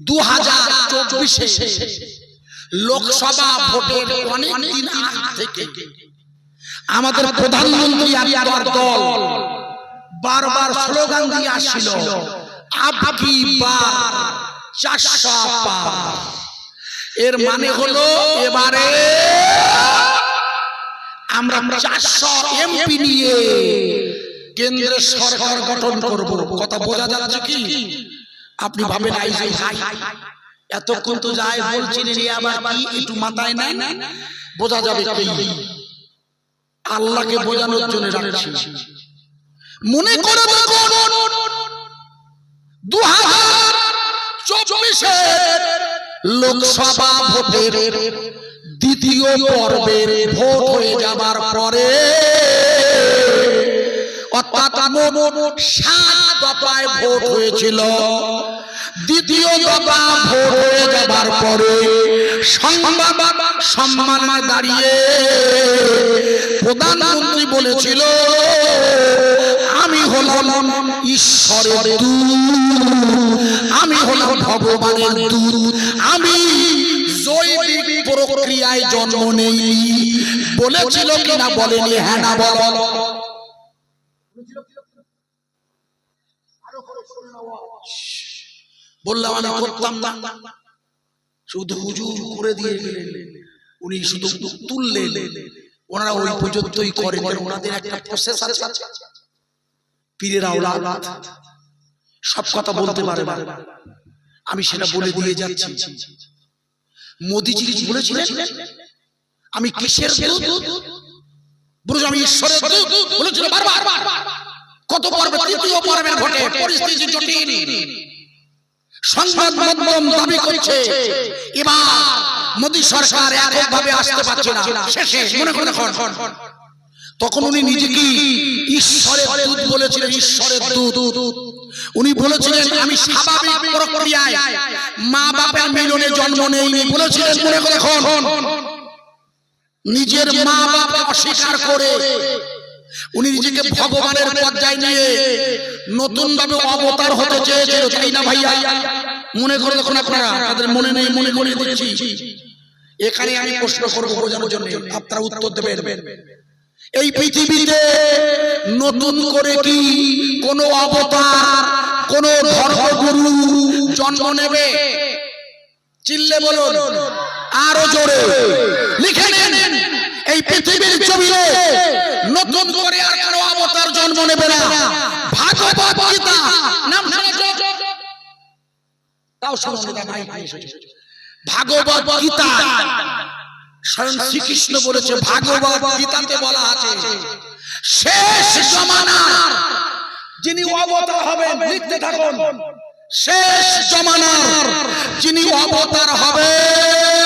দু হাজার চব্বিশে লোকসভা ভোটের অনেক দিন থেকে আমাদের প্রধানমন্ত্রী আর দল বারবার স্লোগান দিয়ে আসছিল আবকি বার চারশো এর মানে হলো এবারে আমরা চারশো এমপি নিয়ে কেন্দ্রের সরকার গঠন করব। কথা বোঝা যাচ্ছে কি? আপনি ভাবেন আই যে ভাই এতক্ষণ তো যাই বলছেন এ আবার কি একটু মাথায় নাই বোঝা যাবে আল্লাহকে বোঝানোর জন্য রাখছি। মনে করে দু হাজার চব্বিশের লোকসভা ভোটের দ্বিতীয় পর্বের ভোট হয়ে যাবার পরে হয়েছিল। দ্বিতীয় দাঁড়িয়ে প্রধানমন্ত্রী বলেছিল, আমি হলাম ঈশ্বরের আমি হলাম ভগবানের দূত, আমি প্রক্রিয়ায় জন্ম নেই। বলেছিল কিনা বলেনি হ্যাঁ না বলো। বললাম, আমি করতাম না। শুধু হুজুর করে দিয়ে গেলেন উনি শুধু তুললেন। ওনারা ওই পর্যন্তই ওনাদের একটা প্রসেস আছে। পীরের আওলাদ। সব কথা বলতে পারে আমি সেটা বলে দিয়ে যাচ্ছি। মোদিজি বলেছিলেন? আমি কিসের দূত? আমি ঈশ্বরের দূত। পর্বে তৃতীয় পর্বের ঘটে পরিস্থিতি জটিল। সংবাদ মাধ্যম দাবি করছে, এবার মোদী সরকার এককভাবে আসতে পারছে না। শেষে মনে করে তখন উনি নিজেকে ঈশ্বরের বলেছিলেন, ঈশ্বরের উনি বলেছিলেন, আমি স্বাভাবিক প্রক্রিয়ায় মা বাবার মিলনে জন্ম নেইনি। বলেছিলেন, মনে করে নিজের মা বাবা অস্বীকার করে উনি নিজেকে ভগবানের পর্যায়ে নিয়ে নতুন ভাবে অবতার হতে চেয়েছিল তাই না ভাইয়া? মনে করে দেখুন আপনারা তাদের মনে নেই মনে করে দিচ্ছি এখানে আমি প্রশ্ন করব বোঝানোর জন্য। আপনারা উত্তর দেবেন। এই পৃথিবীতে নতুন করে কি কোন অবতার কোন ধর্মগুরু জন্ম নেবে? চিল্লে বলুন। আরও জোরে। লিখে নেন। এই পৃথিবীর জমিনে নতুন করে আর কোনো অবতার জন্ম নেবে না। ভাগবত গীতা নাম শুনেছো? তাও শুনুন ভাই ভাই ভাগবত গীতা স্বয়ং শ্রীকৃষ্ণ বলেছে, ভাগবত গীতাতে বলা আছে, শেষ জমানার যিনি অবতার হবেন, লিখতে থাকুন, শেষ জমানার যিনি অবতার হবেন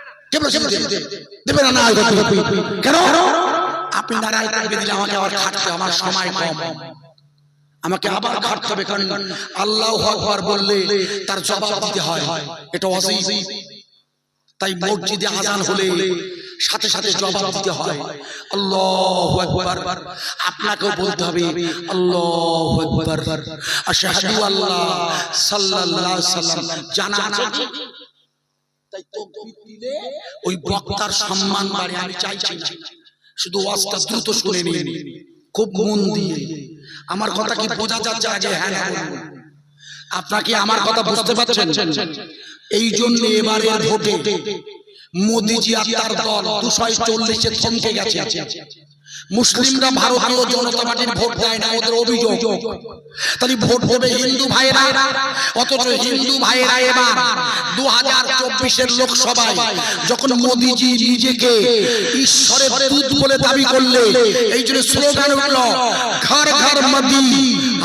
না কেন? আপনি নারায় তাকবীর দিলে আমাকে আবার খাটতে আমার সময় কম। আমাকে আবার খাটতে হবে কারণ আল্লাহ আকবার বললে তার জবাব দিতে হয়। এটা তাই মসজিদে আজান হলে সাথে সাথে জবাব দিতে হয়। আল্লাহু আকবার। আপনাকেও বলতে হবে আল্লাহু আকবার। আশহাদু আল্লাহ সাল্লাল্লাহু আলাইহি সাল্লাম জানা আছে? তাই তাকবীর দিলে ওই বক্তার সম্মান বাড়ে, আমি চাইছি না। শুধু ওয়াজটা দ্রুত শুনে নিন। খুব মন দিয়ে। আমার কথা কি বোঝা যাচ্ছে হ্যাঁ হ্যাঁ বলুন। আপনাকে আমার কথা বুঝতে পারছেন? এই জন্য এবারে ভোটে মোদিজি আর তার দল দুশো চল্লিশে থমকে গেছে। মুসলিমরা ভারতীয় জনতা পার্টির ভোট দেয় না ওদের অভিযোগ। তাহলে ভোট দেবে হিন্দু ভাইরা অথচ হিন্দু ভাইরা এবার দু হাজার চব্বিশের লোকসভায় যখন মোদিজি নিজেকে ঈশ্বরের দূত বলে দাবি করলে এই জন্য স্লোগান উঠল ঘর ঘর মোদি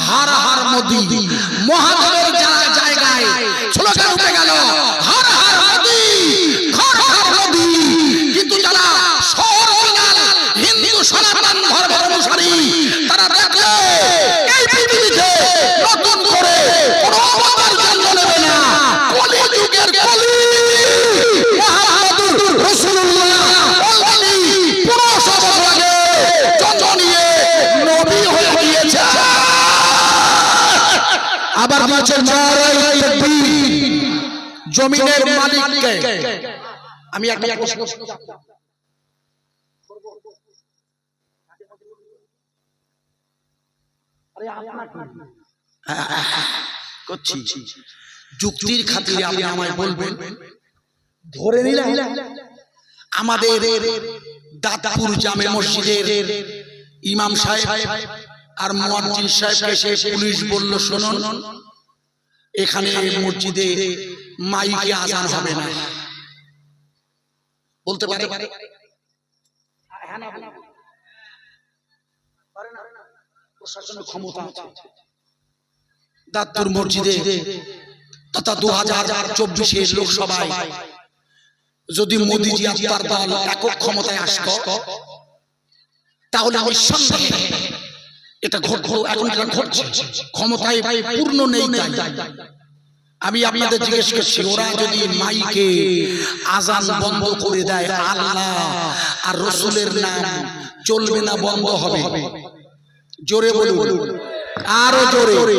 হার হার মোদি। মহাদেবের জায়গায় আবার দিয়েছে নারাই তাকবীর জমিনের মালিককে আমি একটা প্রশ্ন করছি। যুক্তির খাতিরে আপনি আমায় বলবেন। ধরে নিলাম আমাদের দাদাপুর জামে মসজিদের ইমাম সাহেব আর মুয়াজ্জিন সাহেবকে সে পুলিশ বলল শুনুন এখানে মসজিদে মাইকে আজান হবে না। বলতে পারে? প্রশাসনের ক্ষমতা আছে। দাঁতপুর মসজিদে তথা দু হাজার চব্বিশের লোকসভায় যদি মোদিজি আর তার দল একক ক্ষমতায় আসত তাহলে আমি সন্দেহে এটা ঘটলো এখন এটা ঘটছে। ক্ষমতায় পূর্ণ নেই তাই। আমি আপনাদের জিজ্ঞেস করছি ওরা যদি মাইকে আজান বন্ধ করে দেয় আল্লাহ আর রসুলের নাম চলবে না বন্ধ হবে। জোরে বলুন। আরও জোরে।